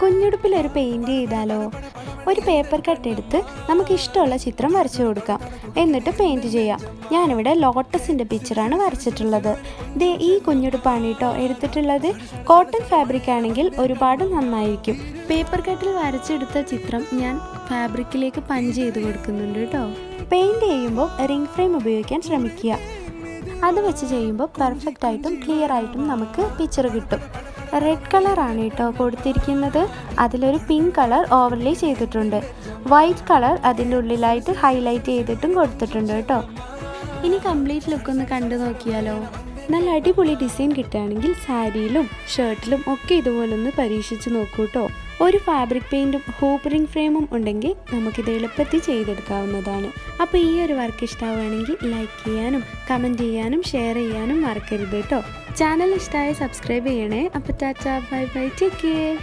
കുഞ്ഞുടുപ്പിൽ ഒരു പെയിന്റ് ചെയ്താലോ? ഒരു പേപ്പർ കട്ട് എടുത്ത് നമുക്ക് ഇഷ്ടമുള്ള ചിത്രം വരച്ചു കൊടുക്കാം. എന്നിട്ട് പെയിന്റ് ചെയ്യാം. ഞാനിവിടെ ലോട്ടസിന്റെ പിക്ചറാണ് വരച്ചിട്ടുള്ളത്. ദേ ഈ കുഞ്ഞുടുപ്പാണ് കേട്ടോ എടുത്തിട്ടുള്ളത്. കോട്ടൺ ഫാബ്രിക് ആണെങ്കിൽ ഒരുപാട് നന്നായിരിക്കും. പേപ്പർ കട്ടിൽ വരച്ചെടുത്ത ചിത്രം ഞാൻ ഫാബ്രിക്കിലേക്ക് പഞ്ച് ചെയ്ത് കൊടുക്കുന്നുണ്ട് കേട്ടോ. പെയിന്റ് ചെയ്യുമ്പോൾ റിംഗ് ഫ്രെയിം ഉപയോഗിക്കാൻ ശ്രമിക്കുക. അത് വെച്ച് ചെയ്യുമ്പോൾ പെർഫെക്റ്റ് ആയിട്ടും ക്ലിയർ ആയിട്ടും നമുക്ക് പിക്ചർ കിട്ടും. റെഡ് കളറാണ് കേട്ടോ കൊടുത്തിരിക്കുന്നത്. അതിലൊരു പിങ്ക് കളർ ഓവർലേ ചെയ്തിട്ടുണ്ട്. വൈറ്റ് കളർ അതിന്റെ ഉള്ളിലായിട്ട് ഹൈലൈറ്റ് ചെയ്തിട്ടും കൊടുത്തിട്ടുണ്ട് കേട്ടോ. ഇനി കംപ്ലീറ്റ് ലുക്ക് ഒന്ന് കണ്ടു നോക്കിയാലോ? നല്ല അടിപൊളി ഡിസൈൻ കിട്ടുകയാണെങ്കിൽ സാരിയിലും ഷർട്ടിലും ഒക്കെ ഇതുപോലൊന്ന് പരീക്ഷിച്ച് നോക്കൂ കേട്ടോ ഒരു ഫാബ്രിക് പെയിന്റും ഹൂപ്പ് റിംഗ് ഫ്രെയിമും ഉണ്ടെങ്കിൽ നമുക്കിത് എളുപ്പത്തിൽ ചെയ്തെടുക്കാവുന്നതാണ്. അപ്പോൾ ഈ ഒരു വർക്ക് ഇഷ്ടമാവുകയാണെങ്കിൽ ലൈക്ക് ചെയ്യാനും കമന്റ് ചെയ്യാനും ഷെയർ ചെയ്യാനും മറക്കരുത് കേട്ടോ ചാനൽ ഇഷ്ടമായ സബ്സ്ക്രൈബ് ചെയ്യണേ. അപ്പോൾ tata bye bye take care